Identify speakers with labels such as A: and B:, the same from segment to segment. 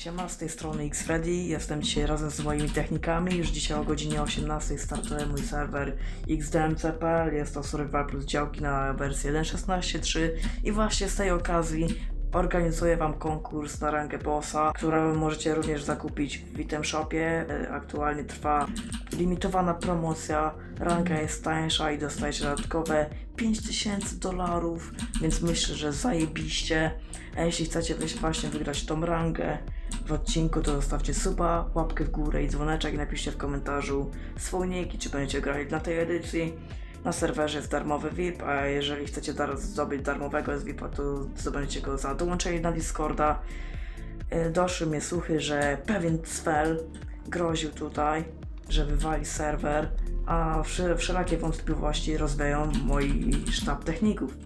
A: Siema, z tej strony Xfreddy, jestem dzisiaj razem z moimi technikami, już dzisiaj o godzinie 18 startuje mój serwer xdmc.pl, jest to Survival plus działki na wersję 1.16.3 i właśnie z tej okazji organizuję Wam konkurs na rangę bossa, który możecie również zakupić w item shopie, E, aktualnie trwa limitowana promocja, ranga jest tańsza i dostajecie dodatkowe 5000 dolarów, więc myślę, że zajebiście. A jeśli chcecie właśnie wygrać tą rangę w odcinku, to zostawcie suba, łapkę w górę i dzwoneczek i napiszcie w komentarzu i czy będziecie grali na tej edycji. Na serwerze jest darmowy VIP, a jeżeli chcecie dar- zdobyć darmowego VIP-a, to zdobędziecie go za dołączenie na Discorda. Y, Doszły mnie słuchy, że pewien cfel groził tutaj, że wywali serwer, a wsze- wszelakie wątpliwości rozwieją moi sztab techników.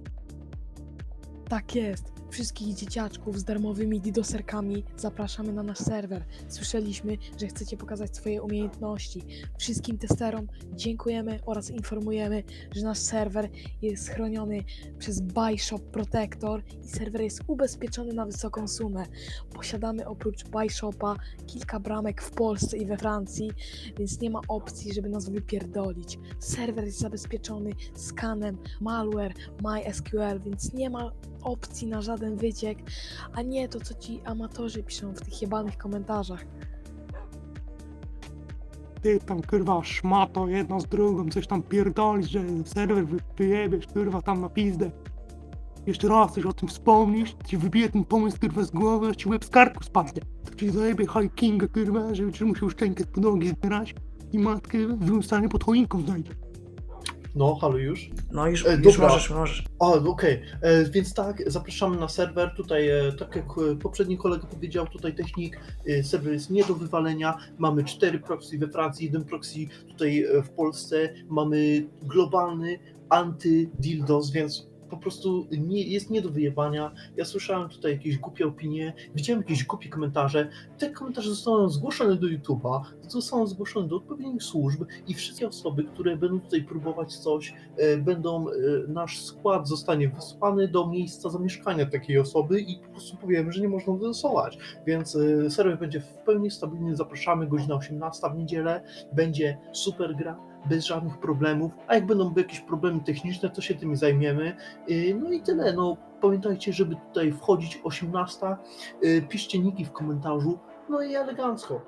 B: Tak jest. Wszystkich dzieciaczków z darmowymi didoserkami zapraszamy na nasz serwer. Słyszeliśmy, że chcecie pokazać swoje umiejętności. Wszystkim testerom dziękujemy oraz informujemy, że nasz serwer jest chroniony przez Buyshop Protector i serwer jest ubezpieczony na wysoką sumę. Posiadamy oprócz Buyshopa kilka bramek w Polsce i we Francji, więc nie ma opcji, żeby nas wypierdolić. Serwer jest zabezpieczony skanem, malware, MySQL, więc nie ma opcji na żaden wyciek, a nie to, co ci amatorzy piszą w tych jebanych komentarzach.
C: Ty tam kurwa szmato jedna z drugą, coś tam pierdolisz, że serwer wy, wyjebiesz kurwa tam na pizdę. Jeszcze raz coś o tym wspomnisz, ci wybije ten pomysł kurwa z głowy, ci łeb z karku spadnie. To ci zajebie High Kinga kurwa, że będziesz musiał szczękę z podłogi zbierać i matkę w złym stanie pod choinką znajdzie.
D: No, halo już.
A: No już,
D: E,
A: już
D: dobra.
A: możesz, możesz.
D: A, okej, E, więc tak, zapraszamy na serwer. Tutaj, e, tak jak e, poprzedni kolega powiedział, tutaj technik, e, serwer jest nie do wywalenia. Mamy cztery proxy we Francji, jeden proxy tutaj e, w Polsce. Mamy globalny anty-dildos, więc po prostu nie, jest nie do wyjebania. Ja słyszałem tutaj jakieś głupie opinie, widziałem jakieś głupie komentarze. Te komentarze zostaną zgłoszone do YouTube'a, zostaną zgłoszone do odpowiednich służb i wszystkie osoby, które będą tutaj próbować coś, e, będą, e, nasz skład zostanie wysłany do miejsca zamieszkania takiej osoby i po prostu powiemy, że nie można wylosować. Więc e, serwer będzie w pełni stabilny, zapraszamy, godzina 18 w niedzielę, będzie super gra, bez żadnych problemów, a jak będą jakieś problemy techniczne, to się tymi zajmiemy. E, No i tyle, no pamiętajcie, żeby tutaj wchodzić 18, e, piszcie niki w komentarzu, no i elegancko.